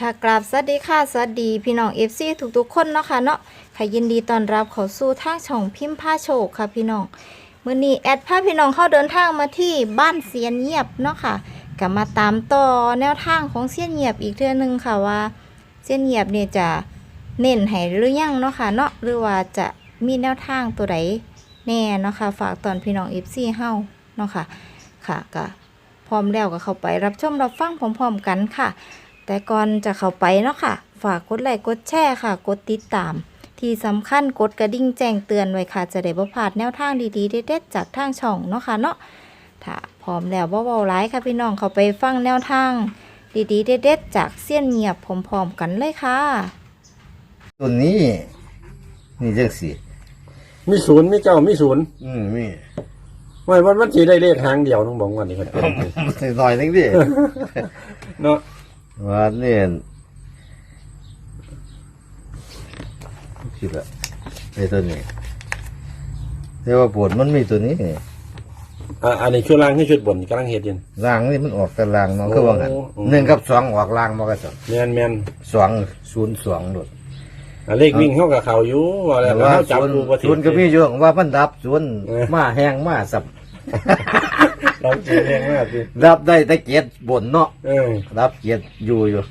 ค่ะกราบสวัสดีค่ะ สวัสดีพี่น้องเอฟซีทุกๆคนเนาะค่ะเนาะค่ะยินดีต้อนรับเข้าสู่ทางช่องพิมพ์ผ้าโชคค่ะพี่น้องมื้อนี้แอดพาพี่น้องเข้าเดินทางมาที่บ้านเสียนเงียบเนาะค่ะก็มาตามต่อแนวทางของเสียนเงียบอีกเทื่อนึงค่ะว่าเสียนเงียบเนี่ยจะเน้นให้หรือยังเนาะค่ะเนาะหรือว่าจะมีแนวทางตัวใดแน่เนาะค่ะฝากตอนพี่น้อง FC เฮาเนาะค่ะค่ะก็พร้อมแล้วก็เข้าไปรับชมรับฟังพร้อมๆกันค่ะ แต่ก่อนจะเข้าไปเนาะค่ะ ฝากกดไลค์กดแชร์ค่ะ กดติดตาม ที่สำคัญกดกระดิ่งแจ้งเตือนไว้ค่ะ จะได้บ่พลาดแนวทางดีๆเด็ดๆจากทางช่องเนาะค่ะเนาะถ้าพร้อมแล้วบ่เว้าร้ายค่ะพี่น้องเข้าไปฟังแนวทาง ดีๆเด็ดๆจากเสี้ยนเงียบพร้อมๆกันเลยค่ะ ตัวนี้ นี่จังสิมีศูนย์มีเจ้ามีศูนย์อืมมีไม่วันวันจีได้เลขหางเดียวต้องบอกว่านี่ครับหน่อยนึงดิ เนาะ ว่าเนี่ยคิดละไอ้ตัวนี้แต่ว่าปวดมันมีตัวนี้อ่าอันนี้ชุดล่างให้ชุดบนกำลังเฮ็ดอยินล่างนี่มันออกกันล่างเนาะคือว่างั้นโอ้โอ้หนึ่งกับสองออกล่างมากันสองแมนแมนสองศูนย์สองโดดอ่าเลขวิ่งเข้ากับเขาอยู่ว่าแล้วแต่ว่าเขาจับศูนย์ดูประศูนย์ก็มีอยู่ว่ามันดับศูนย์เออ มาแห้งมาสับ เราเจอแรงมากสิดับได้แต่เกียรบนเนาะเออดับเกียรอยู่อยู่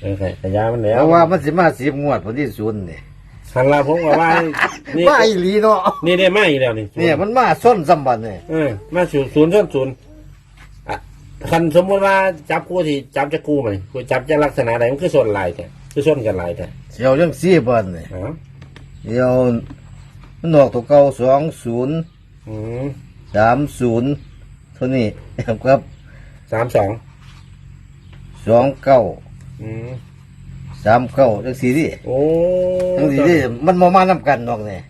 เออขยายมันแล้วเพราะว่ามันสิมาสิบงวดพอที่ศูนย์นี่หันลาผมก็ว่า นี่มาอีหลีเนาะนี่ได้มาอีกแล้วนี่เนี่ยมันมาส้นสัมบันเนี่ยเออมาศูนย์ศูนย์ส้นศูนย์อะคันสมมติว่าจับกูที่จับจะกูมันกูจับจะลักษณะใดมันคือส่วนลายแต่คือส่วนกันลายแต่เสียวยังสี่บันเนี่ยอ๋อเดียวมันออกตัวเก่าสองศูนย์อืมสามศูนย์ เท่านี้ครับสามสองสองเก้าอืมสามเก้าจังสี่ดิโอ้จังสี่ดิมันมามาน้ำกันนอกเนี่ย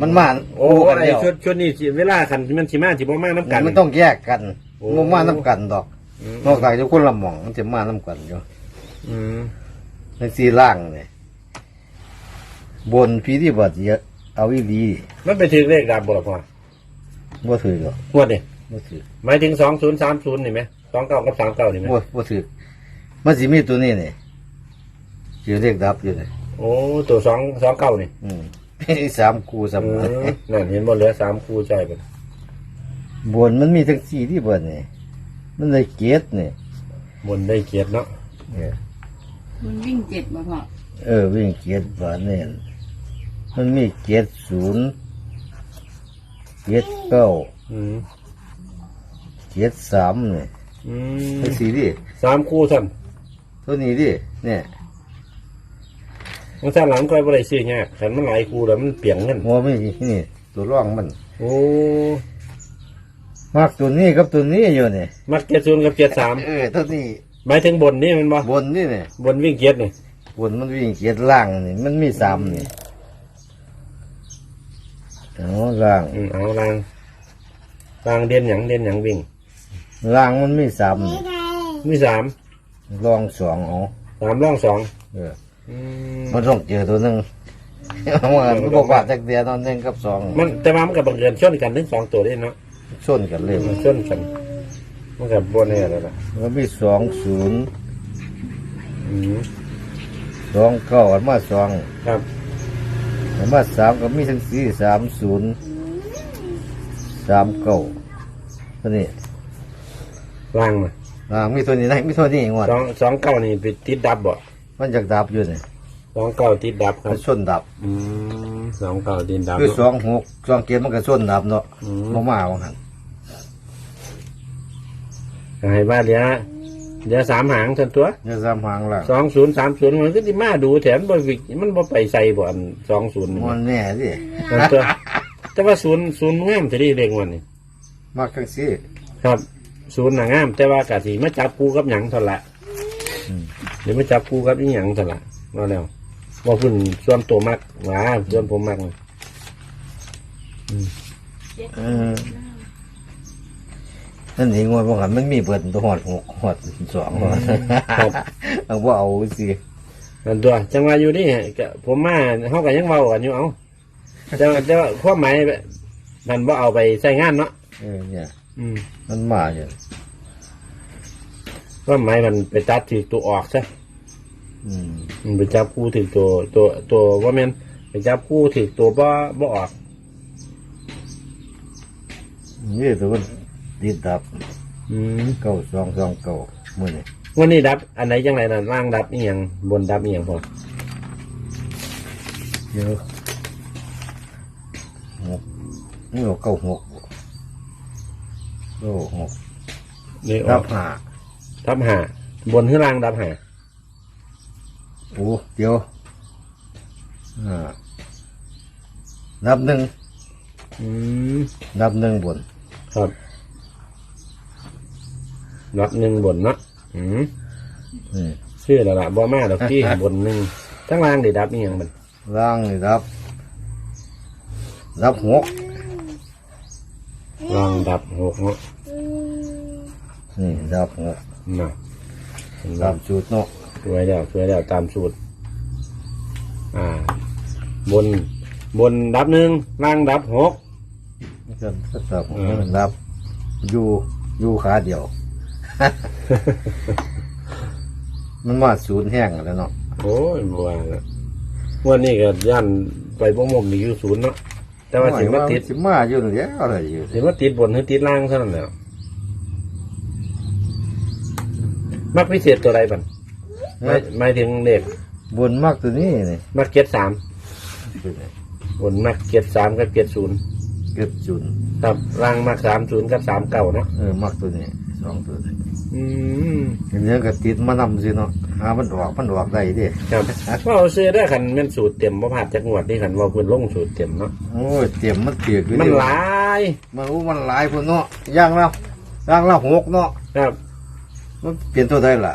มันมาโอ้กันไอ้เดียวชุดชุดนี้สิเวลาคันมันสิมาสิบ่มาน้ำกันมันต้องแยกกันโอ้มันมาน้ำกันดอกอืมนอกจากจะคนละหม่องมันจะมาน้ำกันอยู่อืมจังสี่ล่างเนี่ยบนพีที่บัดเยอะเอาอีหลีมันไปถึงเลขดับบ่ล่ะพ่อบ่ถือหรอกงวดนี่ บ่ถือหมายถึงสองศูนย์สามศูนย์นี่ไหมสองเก้ากับสามเก้านี่ไหมบ่บ่ถือมันสิมีตัวนี้นี่อยู่เรียกดับอยู่นี่โอ้ตัวสองสองเก้านี่อืมสามคูสามอืมนั่นเห็นบ่เหลือสามคู่ใจเป็นบนมันมีทั้งสี่ที่บนนี่มันเลยเกียรนี่บนได้เกียรติเนาะเออมันวิ่งเจ็ดมาพ่อเออวิ่งเกียรบานนี่มันมีเกียรศูนย์เกียรเก้าอืม เกียรสามนี่อืมทั้งสี่ดิสามคู่ท่านตัวนี้ดิเนี่ยมันสั่นหลังก็บ่ได้ซื้อง่ายคันมันหลายคู่แล้วมันเปลี่ยนเงินหัวไม่นี่ ตัวร่องมันโอ้มากตัวนี้กับตัวนี้อยู่นี่มักเกียรติศูนย์กับเกียรติสามเออตัวนี้หมายถึงบนนี่มันบ่บนนี่เนี่ยบนวิ่งเกียรตินี่บนมันวิ่งเกียรล่างนี่มันมีสามนี่เอาล่างอืมเอาลางลางเด่นหยังเด่นหยังวิ่ง ล่างมันมีสามนี่มีสามลองสองเอาสามร่องสองเอออืมมันต้องเจอตัวหนึ่งมันบอกว่าจากเดียวนอนหนึ่งกับสองมันแต่ว่ามันกับบังเอิญชนกันถึงสองตัวได้เนาะชนกันเลยมันชนกันมันกับบนนี่แหละล่ะมันมีสองศูนย์อืมสองเก้าอันมาสองครับอันมาสามก็มีทั้งสี่สามศูนย์สามเก้าตัวนี้ ล่างมาอ่ามีตัวนี้นะมีตัวนี้งวดสองสองเก้านี่ไปติดดับบ่มันจากดับอยู่นี่สองเก้าติดดับครัมับนชนดับ อืมสองเก้าติดดับ คือสองหกสองเกียร์มันก็ชนดับเนาะอืม มามาว่าหันให้บ้านเดี๋ยวเดี๋ยวสามหางทันตัวเนี่ยสามหางล่างสองศูนย์สามศูนย์มันก็ที่มาดูแถมบ่วิกมันบ่ไปใส่บ่อันสองศูนย์นี่มันแน่ดิทันตัว แต่ว่าศูนย์ศูนย์งามจะได้เรียกวันนี้มากทั้งสี่ครับ ศูนย์น่ะงาม แต่ว่ากะสิมาจับกูกับหยังเท่าละเดี๋ยวมาจับกูกับอีหยังเท่าละมาแล้วว่าเพุ่นส่วนตัวมักหว่าส่วนผมมักเออนั่นเองว่าบางหันมันมีเบิดตัวหอดหกหอดสองหอดครับเอาว่าเอาสินั่นตัวจังว่าอยู่นี่ก็ผมมาเฮาก็ยังเว้ากันอยู่เอาแต่ว่าแต่ว่าความหมายมันบ่เอาไปใช้งานเนาะเออเนี่ย อืมมันมาอยู่ความหมายมันไปตัดที่ตัวออกซะอืมมันไปจับคู่ถึงตัวตัวตัวว่าแม่นไปจับคู่ถึงตัวบ่บ่ออกนี่ตัวมันติดดับอืมเก้าสองสองเก้ามื่อนี่วันนี้ดับ อันไหนจังไรนั่นล่างดับอีหยังบนดับอีหยังพอเยอะหกนี่เราเก้าหก เก้าหกนี่อดัอบกห้าดับหาบนขึ้นล่างดับหาโอ้เดียวอ่านับหนึ่งอืมนับหนึ่งบนครับดับหนึ่งบนเนาะอืมนี่ชื่อแล้วล่ะบ่มาดอกที่ บนหนึ่งทั้งล่างได้ดับอีหยังมันล่างนี่รับ รับหก ล่างดับหกเนาะนี่รับหกน่ะรับจุดเนาะสวยแล้วสวยแล้วตามสูตร อ่า บน บนดับหนึ่งล่างดับหกนี่ก็รับหกอืมรับ อยู่อยู่ขาเดียว มันมาศูนย์แห้งแล้วเนาะโอ้ยบัวละวันนี้ก็ย่านไปบ่มมมีอยู่ศูนย์เนาะ แต่ว่าถึงมาติดสิมาอยู่แล้วอะไรอยู่ถึงมาติดบนหรือติดล่างเท่านั้นแหละมักพิเศษตัวใดบันหมายหมายถึงเด็กบนมากตัวนี้นี่มักเก็ดสามเป็นไงบนมักเก็ดสามกับเก็ดศูนย์เก็บจุนครับล่างมักสามศูนย์กับสามเก่าเนาะเออมากตัวนี้สองตัวนี้ อืมอันนี้ก็ติดมานำสิเนาะหามันออกมันออกได้เดิครับว่าเอาซื้อได้ขันแม่นสูตรเต็มบ่ผ่านจากงวดนี่ขันว่าเพิ่นลงสูตรเต็มเนาะโอ้ยเตรียมมันเปียกอยู่มันเด้หลายมันอู้มันหลายพุ่นเนาะย่างแล้วย่างแล้วหกเนาะครับมันเปลี่ยนตัวได้ล่ะ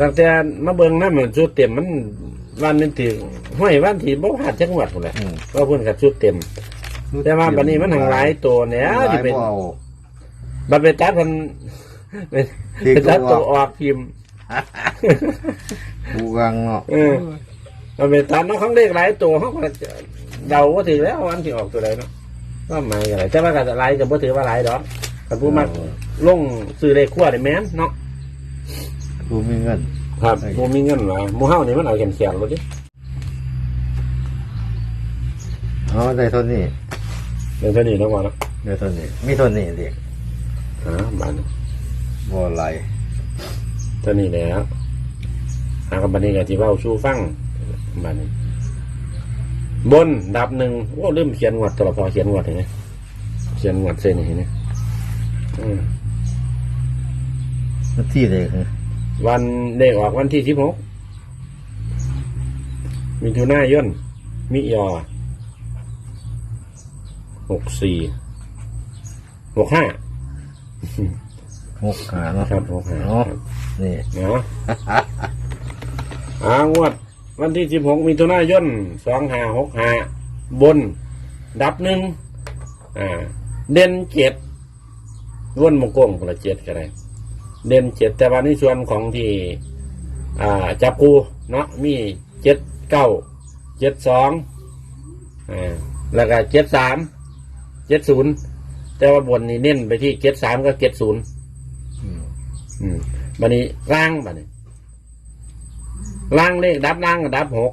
ตั้งแต่มาเบิ่งนำมันสูตรเต็มมันวันหนึงถือห้อยวันที่บ่ผ่านจากงวดพุ่นแหละอืมก็เพิ่นกับสูตรเต็ม แต่ว่าบัดนี้มันหังหลายตัวเนี่ยหลายที่เป็นบ่เอาบัดไปตัดมัน ไปที่ไปตัดตัตัววออกพิมพ์ กูกังเนาะเออมันไปตัดเนาะเขาเลขหลายตัวเขาก็เดาว่าถือแล้ววันที่ออกตัวใดเนาะว่าหมายอะไรแต่ว่าก็หลายก็บ่ถือว่าหลายดอกคันผู้มักลงซื้อเลขขั้วได้แม่นเนาะกูมีเงิน ครับใช่บ่มีเงินหรอหมู่เฮานี่มันเอาแขนแขนบ่ดิเอาได้เท่านี้เดี๋ยวเท่านี้เนาะว่าเนาะได้เท่านี้ มีเท่านี้เด็ก อ่าบาดนี้ บ่ไหลายเท่านี้แหล้วหากับบัดนี้ก็สิเว้าสู่ฟังบาดนี้ บนดับหนึ่งโอ้ลืมเขียนงวดตัวละพอเขียนงวดเห็นไหมเขียนงวดเส้นนี่เห็นไหมอืมมันที่เด็กวันเลขออกวันที่สิบหกมีทุนายนมิยอหกสี่หกห้า หกขาเนาะครับหกห้าเนาะนี่เนาะอ่างวด วันที่สิบหกมีทุนายนสองห้าหกห้าบน ดับหนึ่งอ่า เด่นเจ็ดล้วนมงกงคนละเจ็ดก็ได้เด่นเจ็ดแต่ว่าในส่วนของที่ อ่า จับกูเนาะมีเจ็ดเก้าเจ็ดสองอ่าแล้วก็เจ็ดสามเจ็ดศูนย์แต่ว่าบนนี่เน้นไปที่เจ็ดสามกับเจ็ดศูนย์ อืมบันนี้ล่างบันนี้ล่างเลขดับล่างกับดับหก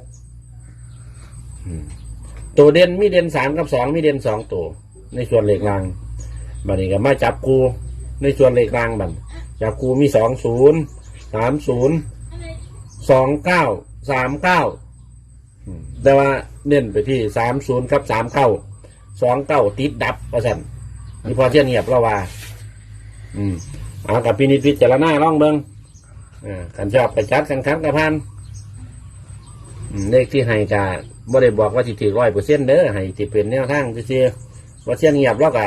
อืมตัวเด่นมีเด่นสามกับสองมีเด่นสองตัว ในส่วนเลขล่างบันนี้ก็มาจับกูในส่วนเลขล่างบันจับกูมีสองศูนย์สามศูนย์สองเก้าสามเก้าแต่ว่าเน้นไปที่สามศูนย์กับสามเก้าสองเก้าติดดับประสันนี่พอเที่ยนเงียบแล้วว่า อืม เอากับพินิจพิจารณาล่องเบิงอ่ากันชอบกระจัดกันครับกระพันอืมเลขที่ให้กาบ่ได้บอกว่าสิถือร้อยเปอร์เซ็นต์เด้อให้สิเป็นแนวทางซื่อๆว่าเสียงเงียบแล้วก็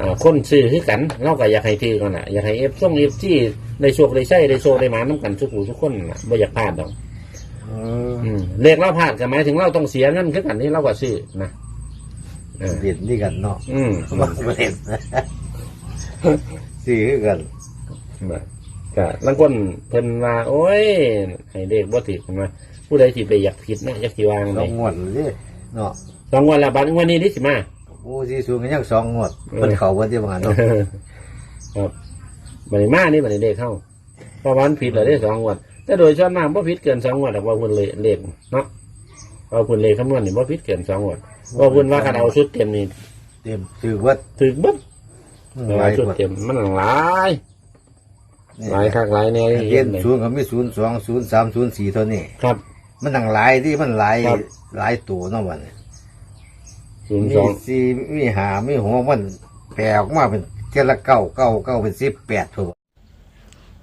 อ่าคนซื้อคือกันเราก็อยากให้ถือกันน่ะอยากให้เอฟส่งเอฟซีได้โชคได้ใช้ได้โชคได้หมาน้ำกันทุกหูทุกคนน่ะบ่อยากพลาดดอกเอออืมเลขเราพลาดก็หมายถึงเราต้องเสียเงินคือกันที่เราก็ซื้อนะเออเด่นดีกันเนาะอืม ว่าบ่เด่น สี่คือกันแบบก็ลังคนเพิ่นว่าโอ้ยให้เด็กบ่ติดเพิ่นว่าผู้ใดสิไปอยากผิดนะอยากสิวางสเลองยงวดเลยเนาะสองวันละบัดวันนี้นี่สิมา โอ้ที่สูงกันยังสองงวดมันเข้าวันที่บางเนาะครับบัดนี้มานี่บัดนี้เด็กเข้าเพราะวามันผิดเหรอได้สองวันแต่โดยส่วนมากบ่ผิดเกินสองงวดหรอกว่าเพิ่นเลยเลขเนาะว่าเพิ่นเลขคำนวณนี่บ่ผิดเกินสองงวดว่าเพิ่นว่าคันเอาชุดเต็มนี่เต็มถือว่า ถึกเบิดแต่ หว่าลายชุดกว่าเต็มมันหลายหลายคักหลายแน่เย็นศูนย์ก็มีศูนย์สองศูนย์สามศูนย์สี่เท่านี้ครับ มันตั้งหลายที่มันหลายครับหลายตัวเนาะวันนี้ศูนย์มีสองสี่มีหามีหัวมันแปลออกมาเป็นเท่าละเก้าเก้าเก้าเป็นสิบแปดถูก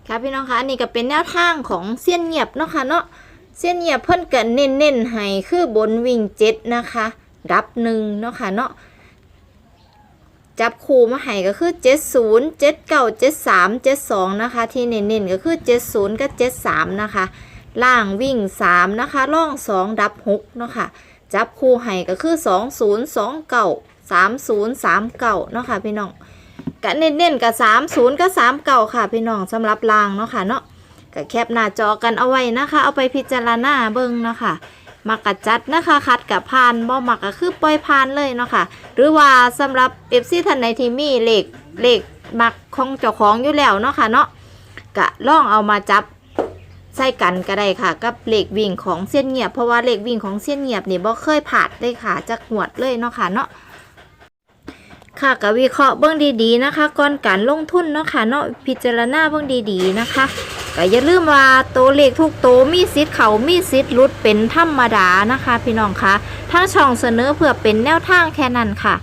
ค่ะพี่น้องคะอันนี้ก็เป็นแนวทางของเสี้ยนเงียบเนาะค่ะเนาะเสี้ยนเงียบเพิ่นก็เน้นๆให้คือบนวิ่งเจ็ดนะคะ ดับหนึ่งเนาะค่ะเนาะ จับคู่มาให้ก็คือเจ็ดศูนย์เจ็ดเก้าเจ็ดสามเจ็ดสองนะคะ ที่เน้นๆก็คือเจ็ดศูนย์กับเจ็ดสามนะคะ ล่างวิ่งสามนะคะล่องสองดับหกเนาะค่ะ จับคู่ให้ก็คือสองศูนย์สองเก้าสามศูนย์สามเก้าเนาะค่ะพี่น้องกะเน้นๆกับสามศูนย์กับสามเก่าค่ะพี่น้องสำหรับรางเนาะค่ะเนาะก็แคปหน้าจอกันเอาไว้นะคะ เอาไปพิจารณาเบิ่งเนาะค่ะ มักกะจัดนะคะคัดกับพานบ่มักก็คือปล่อยพานเลยเนาะค่ะ หรือว่าสำหรับเอฟซีท่านในที่มีเหลขเหลขมักของเจ้าของอยู่แล้วเนาะค่ะเนาะกะล่องเอามาจับใส่กันก็ได้ค่ะ กับเหลขวิ่งของเส้นเงียบเพราะว่าเหลขวิ่งของเส้นเงียบนี่บ่เคยผ่านเลยค่ะจากหวดเลยเนาะค่ะเนาะค่ะกับวิเคราะห์เบื้องดีๆนะคะก่อนการลงทุนเนาะค่ะเนาะพิจารณาเบื้องดีๆนะคะ ก็อย่าลืมว่าตัวเลขทุกตัวมีสิทธิ์เขามีสิทธิ์ลุดเป็นธรรมดานะคะ พี่น้องคะทั้งช่องเสนอเพื่อเป็นแนวทางแค่นั้นค่ะ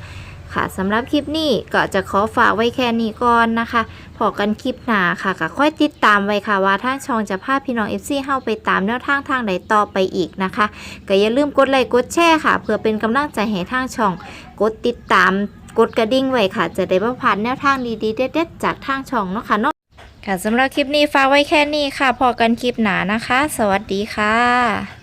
ค่ะสำหรับคลิปนี้ก็จะขอฝากไว้แค่นี้ก่อนนะคะพอกันคลิปหน้าค่ะก็ค่อยติดตามไว้ค่ะว่าทางช่องจะพาพี่น้อง FC เข้าไปตามแนวทางทางใดต่อไปอีกนะคะก็อย่าลืมกดไลค์กดแชร์ค่ะ เพื่อเป็นกำลังใจให้ทางช่องกดติดตามกดกระดิ่งไว้ค่ะ จะได้ไม่พลาดแนวทางดีๆเด็ดๆจากทางช่องเนาะค่ะเนาะ ค่ะสำหรับคลิปนี้ฝากไว้แค่นี้ค่ะ พอกันคลิปหนานะคะ สวัสดีค่ะ